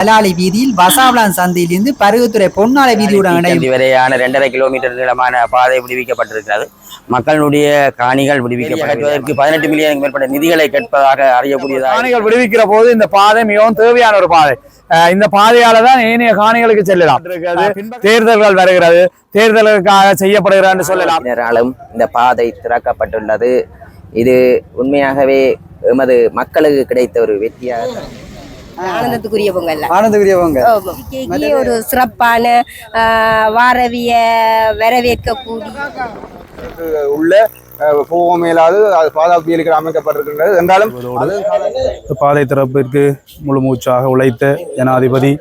பலாலி வீதியில் வசாவளான் சந்தையிலிருந்து பருகுத்துறை பொன்னாலை வீதியுடன் இணையும். தீச்சந்தி வரையான ரெண்டரை கிலோமீட்டர் நீளமான பாதை விடுவிக்கப்பட்டிருக்கிறது. மக்களுடைய காணிகள் விடுவிக்கப்பட்டதற்கு பதினெட்டு மில்லியனுக்கு மேற்பட்ட நிதிகளை கேட்பதாக அறியக்கூடியதாக காணிகள் விடுவிக்கிற போது இந்த பாதை மிகவும் தேவையான ஒரு பாதை. இந்த பாதையால தான் ஏனைய காணிகளுக்கு செல்லலாம். தேர்தல்கள் வருகிறது. தேர்தலுக்காக செய்யப்படுகிறான்னு சொல்லலாம். பின்னராலும் இந்த பாதை திறக்கப்பட்டுள்ளது. இது உண்மையாகவே எமது மக்களுக்கு கிடைத்த ஒரு வெற்றியாக ஆனந்தத்துக்குரிய பொங்கல். ஆனந்தகுரியவங்க கேக்கி ஒரு சிறப்பான ஆஹ், வாரவிய வரவேற்கக்கூடிய. உள்ள போக மேலாது அது பாதுகாப்பு அமைக்கப்பட்டிருக்கின்றது. என்றாலும் அது பாதை திறப்பிற்கு முழு மூச்சாக உழைத்த ஜனாதிபதி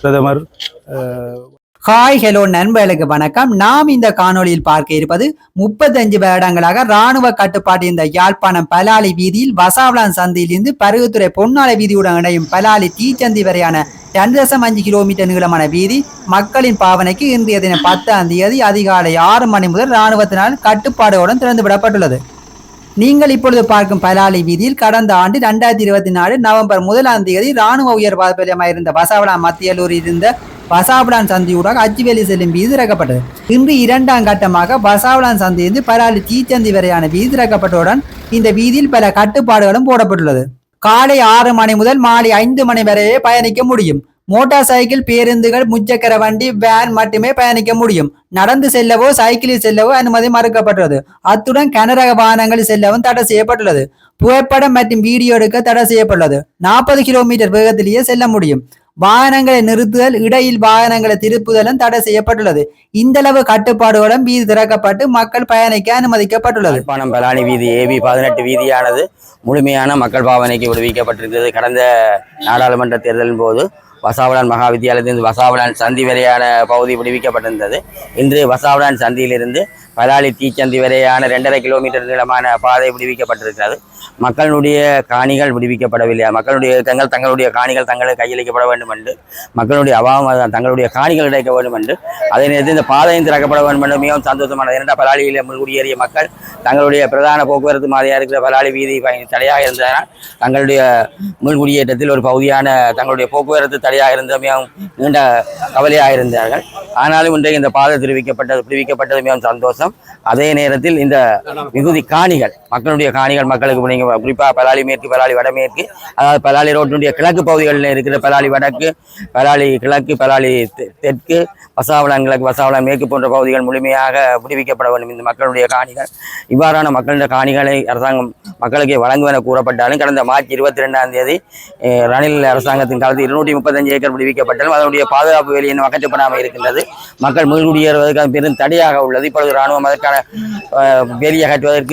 பிரதமர் ஹாய் ஹலோ நண்பர்களுக்கு வணக்கம். நாம் இந்த காணொளியில் பார்க்க இருப்பது முப்பத்தஞ்சு வருடங்களாக ராணுவ கட்டுப்பாடு இந்த யாழ்ப்பாணம் பலாலி வீதியில் வசாவளான் சந்தையிலிருந்து பருகுத்துறை பொன்னாலை வீதியுடன் இணையும் பலாலி தீச்சந்தி வரையான ரெண்டு தசம் அஞ்சு கிலோமீட்டர் நீளமான வீதி மக்களின் பாவனைக்கு இன்றைய தினம் பத்தாம் தேதி அதிகாலை ஆறு மணி முதல் ராணுவத்தினால் கட்டுப்பாடுகளுடன் திறந்து விடப்பட்டுள்ளது நீங்கள் இப்பொழுது பார்க்கும் பலாலி வீதியில் கடந்த ஆண்டு ரெண்டாயிரத்தி இருபத்தி நாலு நவம்பர் முதலாம் தேதி ராணுவ உயர் பாதுகாப்பாக இருந்த வசாவளா மத்தியலூரில் இருந்த பசாவளான் சந்தியூடாக அச்சுவேலி செல்லும் வீதி திறக்கப்பட்டது. இன்று இரண்டாம் கட்டமாக பசாவளான் சந்தியிலிருந்து பராலி தீச்சந்தி வரையான வீதி திறக்கப்பட்டவுடன் இந்த வீதியில் பல கட்டுப்பாடுகளும் போடப்பட்டுள்ளது. காலை ஆறு மணி முதல் மாலை ஐந்து மணி வரையே பயணிக்க முடியும். மோட்டார் சைக்கிள் பேருந்துகள் முச்சக்கர வண்டி வேன் மட்டுமே பயணிக்க முடியும். நடந்து செல்லவோ சைக்கிளில் செல்லவோ அனுமதி மறுக்கப்பட்டுள்ளது. அத்துடன் கனரக வாகனங்களில் செல்லவும் தடை செய்யப்பட்டுள்ளது. புகைப்படம் மற்றும் வீடியோ எடுக்க தடை செய்யப்பட்டுள்ளது. நாற்பது கிலோமீட்டர் வேகத்திலேயே செல்ல முடியும். வாகனங்களை நிறுத்துதல் இடையில் வாகனங்களை திருப்புதலும் தடை செய்யப்பட்டுள்ளது. இந்த அளவு கட்டுப்பாடுகளும் வீதி திறக்கப்பட்டு மக்கள் பயணிக்க அனுமதிக்கப்பட்டுள்ளது. பணம் பலானி வீதி ஏபி பதினெட்டு வீதியானது முழுமையான மக்கள் பாவனைக்கு விடுவிக்கப்பட்டிருக்கிறது. கடந்த நாடாளுமன்ற தேர்தலின் போது வசாவளான் மகா வித்தியாலயத்திலிருந்து வசாவளான் சந்தி வரையான பகுதி விடுவிக்கப்பட்டிருந்தது. இன்று வசாவளான் சந்தியிலிருந்து பலாலி தீச்சந்தி வரையான ரெண்டரை கிலோமீட்டர் நீளமான பாதை விடுவிக்கப்பட்டிருக்கிறது. மக்களுடைய காணிகள் விடுவிக்கப்படவில்லை மக்களுடைய தங்கள் தங்களுடைய காணிகள் தங்களுக்கு கையளிக்கப்பட வேண்டும் என்று மக்களுடைய அபாவம் தங்களுடைய காணிகள் கிடைக்க வேண்டும் என்று அதே நேரத்தில் இந்த பாதையும் திறக்கப்பட வேண்டும் என்று மிகவும் சந்தோஷமானது. இரண்டா பலாளியில் குடியேறிய மக்கள் தங்களுடைய பிரதான போக்குவரத்து மாதிரியாக இருக்கிற பலாளி வீதி தடையாக இருந்ததனால் தங்களுடைய முன்குடியேற்றத்தில் ஒரு பகுதியான தங்களுடைய போக்குவரத்து தடையாக இருந்த மிகவும் நீண்ட கவலையாக இருந்தார்கள். ஆனாலும் இன்றைக்கு இந்த பாதை தெரிவிக்கப்பட்டது விடுவிக்கப்பட்டது மிகவும் சந்தோஷம். அதே நேரத்தில் இந்த மிகுதி காணிகள் மக்களுடைய காணிகள் மக்களுக்கு நீங்கள் குறிப்பாக பலாலி மேற்கு பலாலி வடமேற்கு அதாவது பலாலி ரோட்டினுடைய கிழக்கு பகுதிகளில் இருக்கிற பலாலி வடக்கு பலாலி கிழக்கு பலாலி தெற்கு வசாவளம் கிழக்கு வசாவளம் மேற்கு போன்ற பகுதிகள் முழுமையாக விடுவிக்கப்பட வேண்டும். இந்த மக்களுடைய காணிகள் இவ்வாறான மக்களுடைய காணிகளை அரசாங்கம் மக்களுக்கு வழங்குவென கூறப்பட்டாலும் கடந்த மார்ச் இருபத்தி ரெண்டாம் தேதி ரணில் அரசாங்கத்தின் காலத்தில் இருநூற்றி முப்பத்தஞ்சு ஏக்கர் விடுவிக்கப்பட்டாலும் அதனுடைய பாதுகாப்பு வேலையின் இன்னும் அகற்றப்படாமல் இருக்கின்றது. மக்கள் மீள்குடியேறுவதற்கு பெரும் தடையாக உள்ளது. இப்பொழுது ராணுவம் அதற்கான அஹ், வேலியை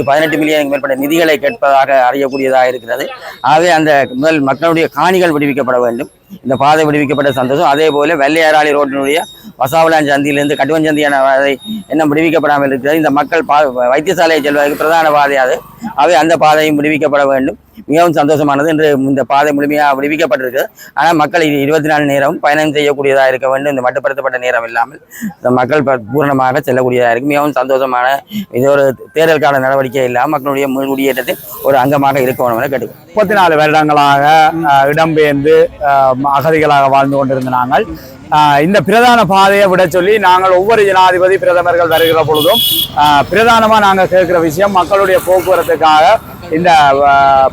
பதினெட்டு மில்லியனுக்கு மேற்பட்ட நிதிகளை கேட்பதாக அறியக்கூடியதாக இருக்கிறது. ஆகவே அந்த முதல் மக்களுடைய காணிகள் விடுவிக்கப்பட வேண்டும். இந்த பாதை விடுவிக்கப்பட்ட சந்தோஷம். அதே போல வெள்ளையராளி ரோட்டினுடைய வசாவலான் சந்தியிலிருந்து கட்டுவஞ்சந்தியான வாதை என்ன விடுவிக்கப்படாமல் இருக்கிறது. இந்த மக்கள் பா வைத்தியசாலையை செல்வதற்கு பிரதான பாதையாது அவை ஆகவே அந்த பாதையும் விடுவிக்கப்பட வேண்டும். மிகவும் சந்தோஷமானது. என்று இந்த பாதை முழுமையாக விடுவிக்கப்பட்டிருக்கு. ஆனால் மக்கள் இது இருபத்தி நாலு நேரமும் பயணம் செய்யக்கூடியதாக இருக்க வேண்டும். இந்த மட்டுப்படுத்தப்பட்ட நேரம் இல்லாமல் இந்த மக்கள் ப- பூரணமாக செல்லக்கூடியதாக இருக்கு. மிகவும் சந்தோஷமான இது ஒரு தேர்தலுக்கான நடவடிக்கை இல்லாமல் மக்களுடைய முன்குடியேற்றத்தில் ஒரு அங்கமாக இருக்க வேண்டும் என கேட்டுக்கொள்கிறேன். முப்பத்தி நாலு வருடங்களாக அஹ், இடம்பெயர்ந்து அஹ், அகதிகளாக வாழ்ந்து கொண்டிருந்த நாங்கள் இந்த பிரதான பாதையை விட சொல்லி நாங்கள் ஒவ்வொரு ஜனாதிபதி பிரதமர்கள் வருகிற பொழுதும் பிரதானமாக பிரதானமா நாங்க விஷயம் மக்களுடைய போக்குவரத்துக்காக இந்த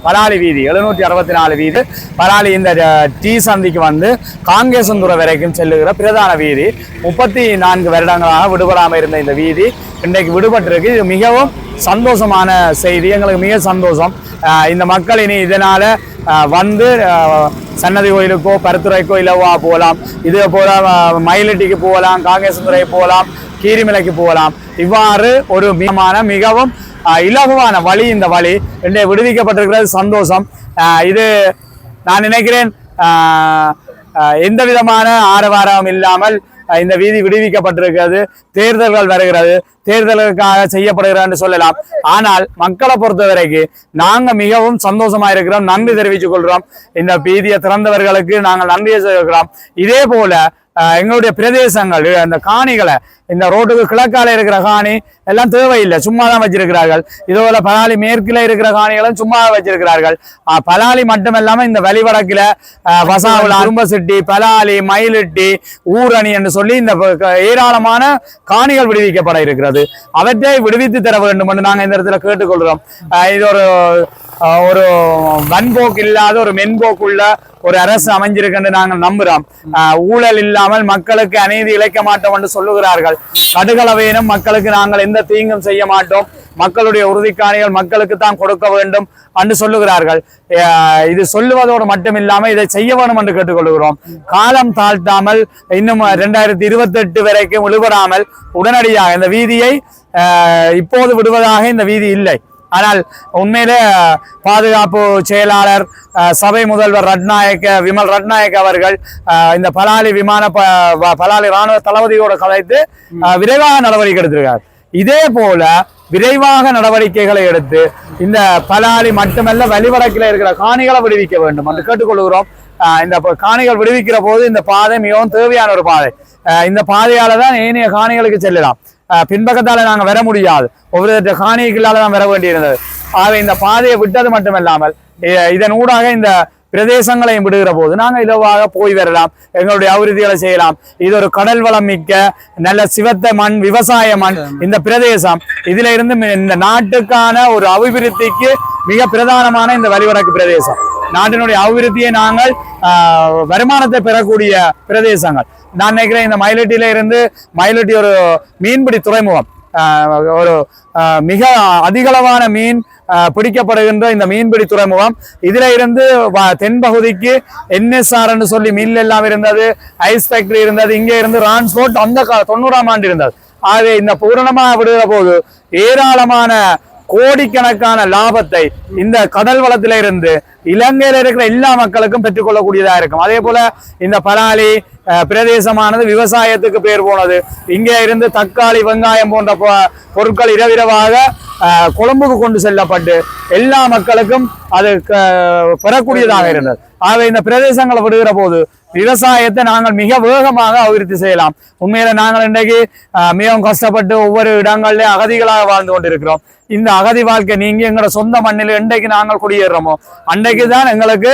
பலாலி வீதி எழுநூற்றி அறுபத்தி நாலு வீதி. பலாலி இந்த டீ டி சந்திக்கு வந்து காங்கேசந்துறை வரைக்கும் செல்லுகிற பிரதான வீதி. முப்பத்தி நான்கு வருடங்களாக விடுபடாமல் இருந்த இந்த வீதி இன்றைக்கு விடுபட்டிருக்கு. இது மிகவும் சந்தோஷமான செய்தி. எங்களுக்கு மிக சந்தோஷம். இந்த மக்கள் இனி இதனால் வந்து சன்னதி கோயிலுக்கோ பருத்துறைக்கோ இலவா போகலாம் இதே போல் மயிலட்டிக்கு போகலாம் காங்கேசந்துறை போகலாம் கீரிமலைக்கு போகலாம் இவ்வாறு ஒரு மிகமான மிகவும் இலகுவான வழி இந்த வழி. இன்றைய விடுவிக்கப்பட்டிருக்கிறது. சந்தோஷம். இது நான் நினைக்கிறேன் எந்த விதமான ஆரவாரம் இல்லாமல் இந்த வீதி விடுவிக்கப்பட்டிருக்கிறது. தேர்தல்கள் வருகிறது. தேர்தலுக்காக செய்யப்படுகிறது சொல்லலாம். ஆனால் மக்களை பொறுத்த வரைக்கும் மிகவும் சந்தோஷமா இருக்கிறோம். நன்றி தெரிவித்துக் கொள்கிறோம். இந்த வீதியை திறந்தவர்களுக்கு நாங்கள் நன்றியை சொல்கிறோம். இதே போல எங்களுடைய பிரதேசங்கள் அந்த காணிகளை இந்த ரோட்டுக்கு கிழக்கால இருக்கிற காணி எல்லாம் தேவையில்லை. சும்மா தான் வச்சிருக்கிறார்கள் இதுபோல பலாலி மேற்கில இருக்கிற காணிகளும் சும்மா வச்சிருக்கிறார்கள். பலாலி மட்டுமல்லாம இந்த வழிவடக்கில வசாவில் அரும்பசிட்டி பலாலி மயிலிட்டி ஊரணி என்று சொல்லி இந்த க- ஏராளமான காணிகள் விடுவிக்கப்பட இருக்கிறது. அவற்றை விடுவித்து தர வேண்டும் என்று நாங்கள் இந்த இடத்துல கேட்டுக்கொள்கிறோம். இது ஒரு ஒரு வன்போக்கு இல்லாத ஒரு மென்போக்குள்ள ஒரு அரசு அமைஞ்சிருக்குன்னு நாங்கள் நம்புறோம். ஊழல் இல்லாமல் மக்களுக்கு அநீதி இழைக்க மாட்டோம் என்று சொல்லுகிறார்கள். கடுகளவையினும் மக்களுக்கு நாங்கள் எந்த தீங்கும் செய்ய மாட்டோம். மக்களுடைய உறுதிக்காணிகள் மக்களுக்கு தான் கொடுக்க வேண்டும் என்று சொல்லுகிறார்கள். இது சொல்லுவதோடு மட்டுமில்லாமல் இதை செய்ய வேண்டும் என்று கேட்டுக்கொள்கிறோம். காலம் தாழ்த்தாமல் இன்னும் ரெண்டாயிரத்தி இருபத்தி எட்டு வரைக்கும் விடுபடாமல் உடனடியாக இந்த வீதியை இப்போது விடுவதாக இந்த வீதி இல்லை. ஆனால் உண்மையிலே பாதுகாப்பு செயலாளர் சபை முதல்வர் ரட்நாயக்க விமல் ரட்நாயக் அவர்கள் இந்த பலாலி விமான பலாலி ராணுவ தளபதியோடு கலைத்து விரைவாக நடவடிக்கை எடுத்திருக்கார். இதே போல விரைவாக நடவடிக்கைகளை எடுத்து இந்த பலாலி மட்டுமல்ல வழிவடக்கில் இருக்கிற காணிகளை விடுவிக்க வேண்டும் என்று கேட்டுக்கொள்கிறோம். இந்த காணிகள் விடுவிக்கிற போது இந்த பாதை மிகவும் தேவையான ஒரு பாதை. இந்த பாதையால தான் ஏனைய காணிகளுக்கு செல்லலாம். பின்பக்கத்தால நாங்க வர முடியாது. ஒவ்வொரு காணிகளால் தான் வர வேண்டியிருந்தது. ஆகவே இந்த பாதையை விட்டது மட்டுமல்லாமல் இதன் ஊடாக இந்த பிரதேசங்களையும் விடுகிற போது நாங்கள் இலவாக போய் வரலாம் எங்களுடைய அபிவிருத்திகளை செய்யலாம். இது ஒரு கடல் வளம் மிக்க நல்ல சிவத்த மண் விவசாய மண் இந்த பிரதேசம். இதுல இருந்து மி- இந்த நாட்டுக்கான ஒரு அபிவிருத்திக்கு மிக பிரதானமான இந்த வழிவடக்கு பிரதேசம். நாட்டினுடைய அபிவிருத்தியை நாங்கள் வருமானத்தை பெறக்கூடிய பிரதேசங்கள். நான் நினைக்கிறேன் இந்த மயிலட்டியில இருந்து மயிலட்டி ஒரு மீன்பிடி துறைமுகம் ஒரு மிக அதிகளவான மீன் பிடிக்கப்படுகின்ற இந்த மீன்பிடி துறைமுகம். இதில் இருந்து வ- தென்பகுதிக்கு என்எஸ்ஆர் என்று சொல்லி மில் எல்லாம் இருந்தது ஐஸ் ஃபேக்டரி இருந்தது இங்கே இருந்து ரான்ஸ்போர்ட் அந்த தொண்ணூறாம் ஆண்டு இருந்தது. ஆகவே இந்த பூரணமாக விடுகிற போது ஏராளமான கோடிக்கணக்கான லாபத்தை இந்த கடல் வளத்தில இருந்து இலங்கையில இருக்கிற எல்லா மக்களுக்கும் பெற்றுக்கொள்ளக்கூடியதா இருக்கும். அதே போல இந்த பலாலி பிரதேசமானது விவசாயத்துக்கு பேர் போனது. இங்கே இருந்து தக்காளி வெங்காயம் போன்ற பொ- பொருட்கள் இரவிரவாக கொழும்புக்கு கொண்டு செல்லப்பட்டு எல்லா மக்களுக்கும் அது க- பெறக்கூடியதாக இருந்தது. ஆகவே இந்த பிரதேசங்களை விடுகிற போது விவசாயத்தை நாங்கள் மிக வேகமாக அபிவிருத்தி செய்யலாம். உண்மையில நாங்கள் இன்றைக்கு மிகவும் கஷ்டப்பட்டு ஒவ்வொரு இடங்கள்லயும் அகதிகளாக வாழ்ந்து கொண்டிருக்கிறோம். இந்த அகதி வாழ்க்கை நீங்க எங்களோட சொந்த மண்ணில் என்றைக்கு நாங்கள் குடியேறோமோ? அன்றைக்கு தான் எங்களுக்கு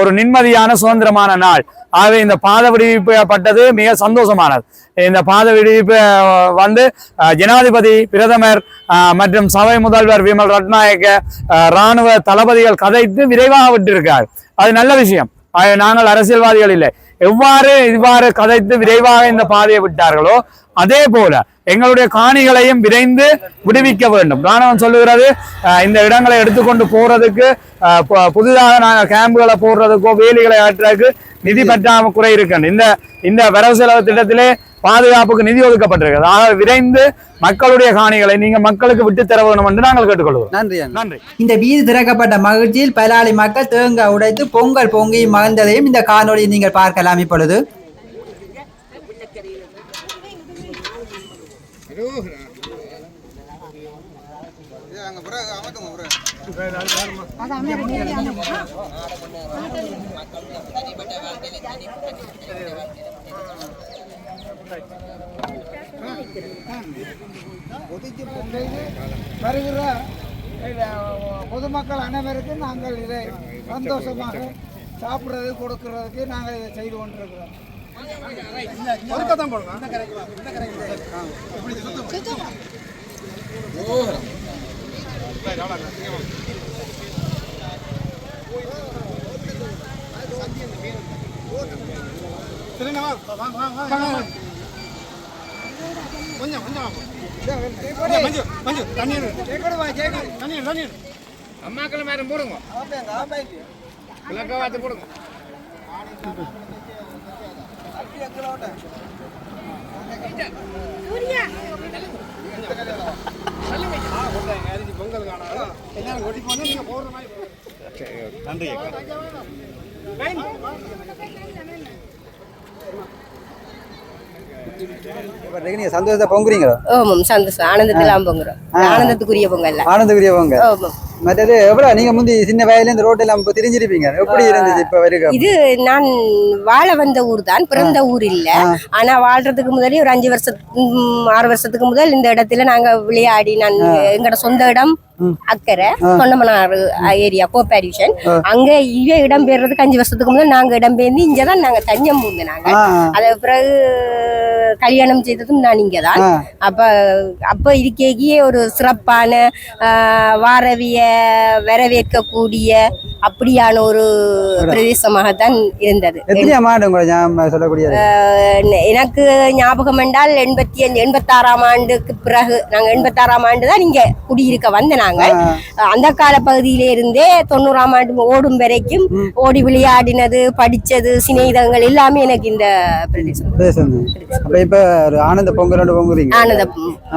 ஒரு நிம்மதியான சுதந்திரமான நாள். ஆகவே இந்த பாத விடுவிக்கப்பட்டது மிக சந்தோஷமானது. இந்த பாத விடுவிப்பு வந்து ஜனாதிபதி பிரதமர் மற்றும் சபை முதல்வர் விமல் ரட்நாயக்க இராணுவ ராணுவ தளபதிகள் கதைத்து விரைவாக விட்டிருக்கார். அது நல்ல விஷயம். நாங்கள் அரசியல்வாதிகள் இல்லை. எவ்வாறு இவ்வாறு கதைத்து விரைவாக இந்த பாதையை விட்டார்களோ அதே போல எங்களுடைய காணிகளையும் விரைந்து விடுவிக்க வேண்டும். ராணுவம் சொல்லுகிறது இந்த இடங்களை எடுத்துக்கொண்டு போறதுக்கு பு- புதிதாக நாங்கள் கேம்புகளை போடுறதுக்கோ வேலிகளை ஆற்றுறதுக்கு நிதி பற்றாக்குறை இருக்கணும் இந்த இந்த வரவு செலவு திட்டத்திலே பாதுகாப்புக்கு நிதி ஒதுக்கப்பட்டிருக்கிறது. ஆக விரைந்து மக்களுடைய காணிகளை நீங்க மக்களுக்கு விட்டு தர வேண்டும் என்று நாங்கள் கேட்டுக்கொள்வோம் நன்றி. நன்றி. இந்த வீதி திறக்கப்பட்ட மகிழ்ச்சியில் பலாலி மக்கள் தேங்காய் உடைத்து பொங்கல் பொங்கி மகிழ்ந்ததையும் இந்த காணொளியை நீங்கள் பார்க்கலாம் இப்பொழுது. வருகிற அஹ், பொதுமக்கள் அனைவருக்கும் நாங்கள் இதை சந்தோஷமாக சாப்பிட்றது கொடுக்கறதுக்கு நாங்கள் இதை செய்து கொண்டிருக்கிறோம். அம்மாக்கள் மேடம் போடுங்க. விளக்க வாத்து போடுங்க. நீங்க சந்தோஷத்தை பொங்குறீங்களா? ஓமம் சந்தோஷம். ஆனந்தத்தில் பொங்குறோம். ஆனந்தத்துக்குரிய பொங்கல் ஆனந்தக்குரிய பொங்க ஓமம் மற்றது எவ்வளவு நீங்க முந்தி சின்ன வயசுல இந்த ரோட்டில் நம்ம தெரிஞ்சிருப்பீங்க. எப்படி இருந்துச்சு இப்ப வரைக்கும்? இது நான் வாழ வந்த ஊர் தான் பிறந்த ஊர் இல்ல. ஆனா வாழ்றதுக்கு முதலே ஒரு அஞ்சு வருஷம் ஆறு வருஷத்துக்கு முதல் இந்த இடத்துல நாங்க விளையாடி நான் எங்கட சொந்த இடம் அக்கறை தொண்டமனாறு ஏரியா கோபாரிஷன் அங்க இவ இடம் பெயர்றதுக்கு அஞ்சு வருஷத்துக்கு முதல் நாங்க இடம் பெயர்ந்து இங்கதான் நாங்க தஞ்சம் பூந்து நாங்க ஆ, அத பிறகு கல்யாணம் செய்ததும் நான் இங்கதான். அப்ப அப்ப இருக்கேக்கியே ஒரு சிறப்பான வாரவிய வரவேற்கக்கூடிய அப்படியான ஒரு பிரதேசமாகத்தான் இருந்தது. எனக்கு ஞாபகம் என்றால் எண்பத்தி அஞ்சு எண்பத்தாறாம் ஆண்டுக்கு பிறகு நாங்க எண்பத்தாறாம் ஆண்டு தான் இங்க குடியிருக்க வந்த நாங்க அந்த கால பகுதியில இருந்தே தொண்ணூறாம் ஆண்டு ஓடும் வரைக்கும் ஓடி விளையாடினது படிச்சது சிநேகிதங்கள் எல்லாமே எனக்கு இந்த பிரதேசம். அப்ப இப்ப ஒரு ஆனந்த பொங்கலோட பொங்குறீங்க. ஆனந்த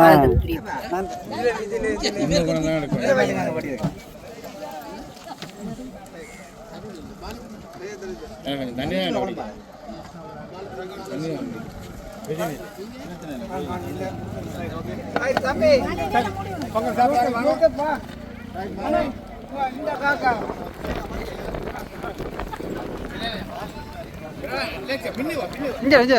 ஆனந்தத்துக்குரிய ஐய், தம்பி இங்கப்பா. வா, இந்த காக்கா. இங்க இங்க.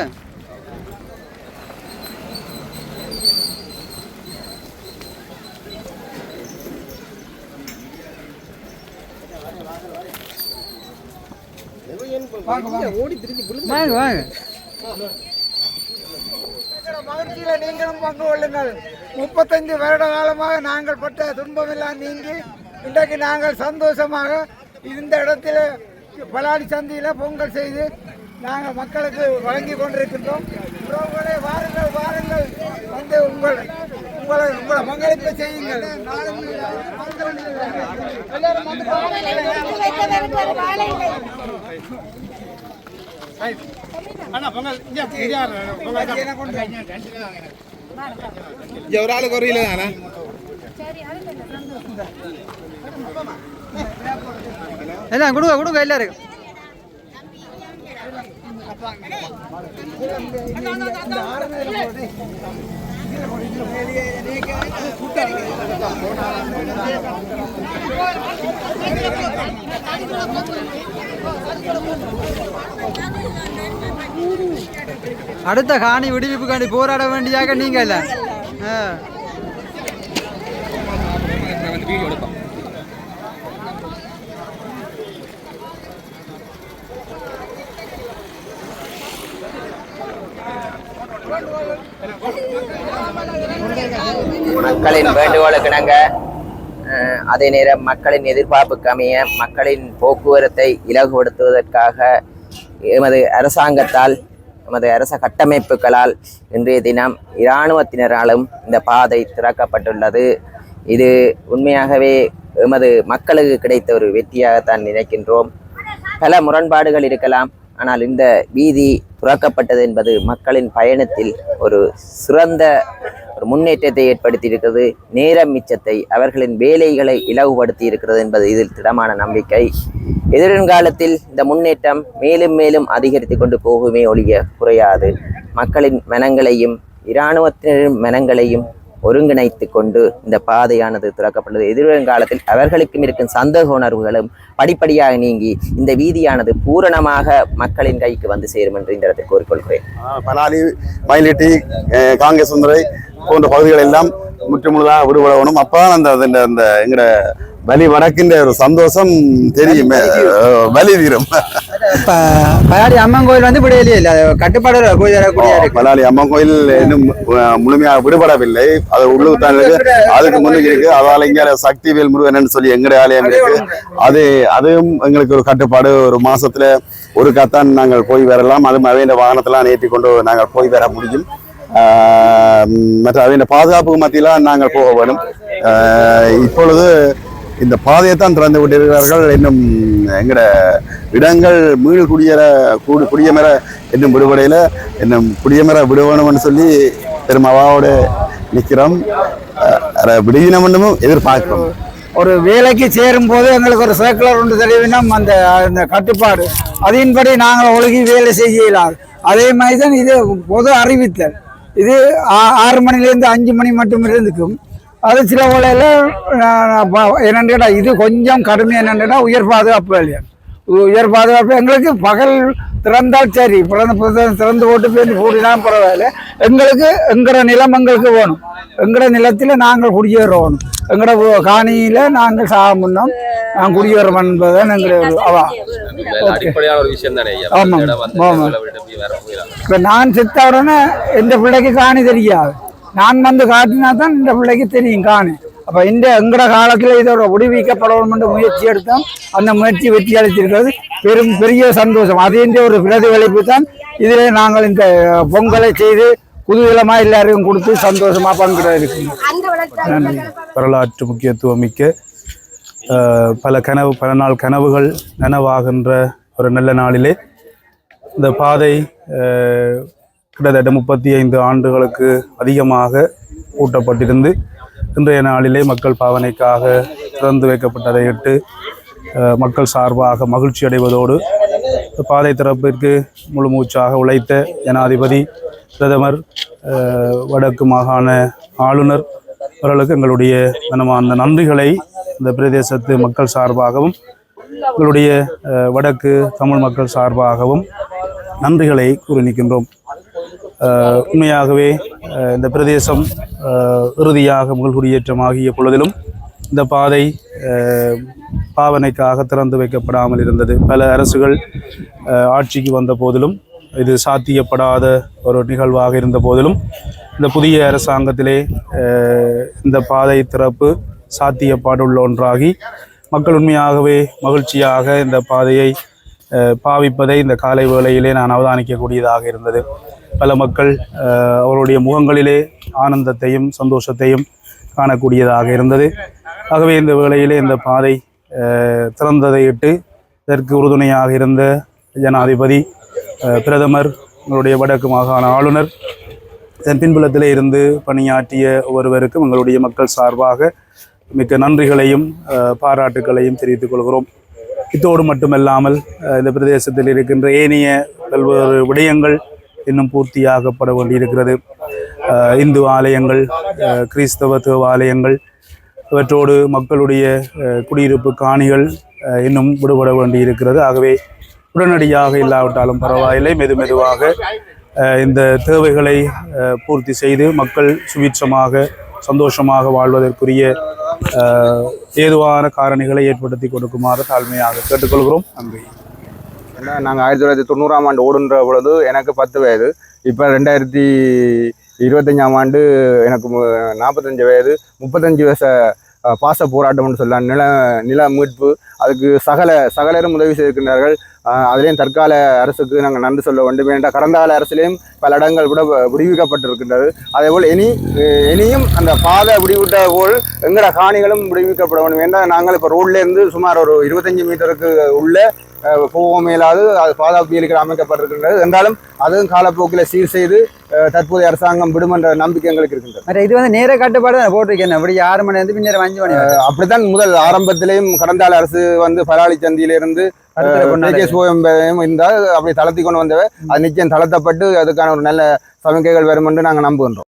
வாங்க வாங்க. மகிழ்ச்சியில நீங்களும் பங்கு கொள்ளுங்கள். முப்பத்தஞ்சு வருட காலமாக நாங்கள் பட்ட துன்பமெல்லாம் நீங்கி இன்றைக்கு நாங்கள் சந்தோஷமாக இந்த இடத்துல பலாடி சந்தியில பொங்கல் செய்து நாங்கள் மக்களுக்கு வழங்கி கொண்டிருக்கின்றோம். உறவுகளே வாருங்கள் வாருங்கள். வந்து உங்கள் உங்களை உங்களை பங்களிப்பு செய்யுங்கள். எல்லாரும் வந்து ஒரு ஆளுக்கு ஒரு இல்லை தானே எல்லாம் கொடுங்க கொடுங்க எல்லாருக்கும் அடுத்த காணி விடுவிப்புக்காண்டி போராட வேண்டியாக நீங்க மக்களின் வேண்டுகோளுக்கு இணங்க அதே நேரம் மக்களின் எதிர்பார்ப்புக்கு அமைய மக்களின் போக்குவரத்தை இலகுபடுத்துவதற்காக எமது அரசாங்கத்தால் எமது அரச கட்டமைப்புகளால் இன்றைய தினம் இராணுவத்தினராலும் இந்த பாதை திறக்கப்பட்டுள்ளது. இது உண்மையாகவே எமது மக்களுக்கு கிடைத்த ஒரு வெற்றியாகத்தான் நினைக்கின்றோம். பல முரண்பாடுகள் இருக்கலாம் ஆனால் இந்த வீதி துறக்கப்பட்டது என்பது மக்களின் பயணத்தில் ஒரு சிறந்த ஒரு முன்னேற்றத்தை ஏற்படுத்தி இருக்கிறது நேரம் மிச்சத்தை அவர்களின் வேலைகளை இலகுபடுத்தி இருக்கிறது என்பது இதில் திடமான நம்பிக்கை. எதிர்காலத்தில் இந்த முன்னேற்றம் மேலும் மேலும் அதிகரித்து கொண்டு போகுமே ஒழிய குறையாது. மக்களின் மனங்களையும் இராணுவத்தினரின் மனங்களையும் ஒருங்கிணைத்து கொண்டு இந்த பாதையானது திறக்கப்பட்டது. எதிர்காலத்தில் அவர்களுக்கும் இருக்கும் சந்தேக உணர்வுகளும் படிப்படியாக நீங்கி இந்த வீதியானது பூரணமாக மக்களின் கைக்கு வந்து சேரும் என்று இந்த இடத்தில் கோரிக்கொள்கிறேன் பலாலி மயிலிட்டி காங்கிரஸ் போன்ற பகுதிகள் எல்லாம் முற்றுமுழுதாக விடுபடணும். அப்பதான் அந்த அந்த அந்த எங்கட வலி வடக்கின்ற ஒரு சந்தோஷம் தெரியும். வலி தீரும். பயாடி அம்மன் கோயில் வந்து விடையிலே இல்ல கட்டுப்பாடு பலாலி அம்மன் கோயில் இன்னும் முழுமையாக விடுபடவில்லை அது உள்ளூர் தான் இருக்கு. அதுக்கு முன்னுக்கு இருக்கு. அதால இங்க சக்திவேல் முருகன் சொல்லி எங்கட ஆலயம் இருக்கு. அது அதுவும் எங்களுக்கு ஒரு கட்டுப்பாடு. ஒரு மாசத்துல ஒரு கத்தான் நாங்கள் போய் வரலாம். அதுவும் அவையின் வாகனத்தெல்லாம் ஏற்றி கொண்டு நாங்கள் போய் வர முடியும். மற்ற அவையின் பாதுகாப்பு மத்தியில நாங்கள் போக வேணும். இப்பொழுது இந்த பாதையை தான் திறந்து விட்டிருக்கிறார்கள். இன்னும் எங்கட இடங்கள் மீள் குடியேற கூடு குடியமர இன்னும் விடுபடையில் இன்னும் குடியமர விடுவணும்னு சொல்லி பெருமாவோட நிற்கிறோம். விடுவினமும் எதிர்பார்க்கிறோம். ஒரு வேலைக்கு சேரும் போது எங்களுக்கு ஒரு சர்க்குலர் ஒன்று தெரிவினம் அந்த அந்த கட்டுப்பாடு. அதன்படி நாங்கள் ஒழுகி வேலை செய்யலாம் அதே மாதிரி தான் இது பொது அறிவித்தல். இது ஆ- ஆறு மணிலேருந்து அஞ்சு மணி மட்டும் இருந்துக்கும். அது சில வேளையில் என்னன்னு கேட்டா இது கொஞ்சம் கடுமை என்னன்னு உயர் பாதுகாப்பு வேலையா? உயர் பாதுகாப்பு எங்களுக்கு பகல் திறந்தால் சரி பிறந்த திறந்து போட்டு போய் கூடினா பரவாயில்ல. எங்களுக்கு எங்கட நிலம் எங்களுக்கு வேணும். எங்கட நிலத்தில் நாங்கள் குடியேறணும் எங்கட ஊ- காணியில நாங்கள் சாக முன்னோம் நாங்கள் குடியேறோம் என்பதுதான் எங்களுடைய அவா. ஆமாம், ஆமாம். இப்போ நான் செத்த உடனே இந்த பிள்ளைக்கு காணி தெரியாது. நான் வந்து காட்டினா தான் இந்த பிள்ளைக்கு தெரியும் காணி. அப்போ இந்த எங்கட காலத்தில் இதோட விடுவிக்கப்படணும் என்று முயற்சி எடுத்தோம். அந்த முயற்சி வெற்றி அளித்திருக்கிறது. பெரும் பெரிய சந்தோஷம். அதே ஒரு பிரதிபலிப்பு தான். இதில் நாங்கள் இந்த பொங்கலை செய்து குதூகலமாக எல்லாருக்கும் கொடுத்து சந்தோஷமா பங்கிட இருக்கோம் வரலாற்று முக்கியத்துவம் மிக்க பல கனவு பல நாள் கனவுகள் நனவாகின்ற ஒரு நல்ல நாளிலே. இந்த பாதை கிட்டத்தட்ட முப்பத்தி ஐந்து ஆண்டுகளுக்கு அதிகமாக ஊட்டப்பட்டிருந்து இன்றைய நாளிலே மக்கள் பாவனைக்காக திறந்து வைக்கப்பட்டதை இட்டு மக்கள் சார்பாக மகிழ்ச்சி அடைவதோடு பாதை திறப்பிற்கு முழு மூச்சாக உழைத்த ஜனாதிபதி பிரதமர் வடக்கு மாகாண ஆளுநர் அவர்களுக்கு எங்களுடைய அந்த நன்றிகளை இந்த பிரதேசத்து மக்கள் சார்பாகவும் எங்களுடைய வடக்கு தமிழ் மக்கள் சார்பாகவும் நன்றிகளை கூறி நிற்கின்றோம். உண்மையாகவே இந்த பிரதேசம் அஹ், இறுதியாக முதல் குடியேற்றமாகிய பொழுதிலும் இந்த பாதை பாவனைக்காக திறந்து வைக்கப்படாமல் இருந்தது. பல அரசுகள் ஆட்சிக்கு வந்த போதிலும் இது சாத்தியப்படாத ஒரு நிகழ்வாக இருந்த போதிலும் இந்த புதிய அரசாங்கத்திலே இந்த பாதை திறப்பு சாத்தியப்பாடுள்ள ஒன்றாகி மக்கள் உண்மையாகவே மகிழ்ச்சியாக இந்த பாதையை பாவிப்பதை இந்த காலை வேளையிலே நான் அவதானிக்கக்கூடியதாக இருந்தது. பல மக்கள் அவருடைய முகங்களிலே ஆனந்தத்தையும் சந்தோஷத்தையும் காணக்கூடியதாக இருந்தது. ஆகவே இந்த வேளையிலே இந்த பாதை திறந்ததை திறந்ததையிட்டு இதற்கு உறுதுணையாக இருந்த ஜனாதிபதி பிரதமர் எங்களுடைய வடக்கு மாகாண ஆளுநர் இதன் பின்புலத்திலே இருந்து பணியாற்றிய ஒருவருக்கும் எங்களுடைய மக்கள் சார்பாக மிக்க நன்றிகளையும் பாராட்டுக்களையும் தெரிவித்துக் கொள்கிறோம். இத்தோடு மட்டுமல்லாமல் இந்த பிரதேசத்தில் இருக்கின்ற ஏனைய பல்வேறு விடயங்கள் இன்னும் பூர்த்தியாகப்பட வேண்டியிருக்கிறது. இந்து ஆலயங்கள் கிறிஸ்தவ தேவாலயங்கள் இவற்றோடு மக்களுடைய குடியிருப்பு காணிகள் இன்னும் விடுபட வேண்டியிருக்கிறது. ஆகவே உடனடியாக இல்லாவிட்டாலும் பரவாயில்லை. மெது மெதுவாக இந்த தேவைகளை பூர்த்தி செய்து மக்கள் சுபிட்சமாக சந்தோஷமாக வாழ்வதற்குரிய ஏதுவான காரணிகளை ஏற்படுத்தி கொடுக்குமாறு தாழ்மையாக கேட்டுக்கொள்கிறோம். நன்றி. நாங்கள் ஆயிரத்தி தொள்ளாயிரத்தி தொண்ணூறாம் ஆண்டு ஓடுன்ற பொழுது எனக்கு பத்து வயது. இப்போ ரெண்டாயிரத்தி இருபத்தஞ்சாம் ஆண்டு எனக்கு நாற்பத்தஞ்சு வயது. முப்பத்தஞ்சு வயச பாச போராட்டம்னு சொல்லலாம். நில நில மீட்பு அதுக்கு சகல சகலரும் உதவி செய்திருக்கின்றார்கள். அதிலேயும் தற்கால அரசுக்கு நாங்கள் நன்றி சொல்ல வேண்டும். ஏனென்றால் கடந்த கால அரசிலேயும் பல இடங்கள் கூட விடுவிக்கப்பட்டிருக்கின்றது. அதேபோல் இனி இனியும் அந்த பாதை விடுவிட்ட போல் எங்கட காணிகளும் விடுவிக்கப்பட வேண்டும். ஏன்னா நாங்கள் இப்போ ரோட்ல இருந்து சுமார் ஒரு இருபத்தஞ்சு மீட்டருக்கு உள்ள அஹ், போகவும் இயலாது அது பாதுகாப்பு அமைக்கப்பட்டிருக்கின்றது. என்றாலும் அதுவும் காலப்போக்கில் சீர் செய்து தற்போதைய அரசாங்கம் விடும் என்ற நம்பிக்கை எங்களுக்கு இருக்கின்றது. இது வந்து நேர கட்டுப்பாடு தான் போட்டிருக்கேன். அப்படி ஆறு மணி இருந்து பின்னர் அஞ்சு மணி. அப்படித்தான் முதல் ஆரம்பத்திலேயும் கடந்த அரசு வந்து பலாளி சந்தியிலிருந்து இருந்தால் அப்படி தளர்த்தி கொண்டு வந்தவை அது நிச்சயம் தளர்த்தப்பட்டு அதுக்கான ஒரு நல்ல சமிக்கைகள் வரும் என்று நாங்கள் நம்புகின்றோம்.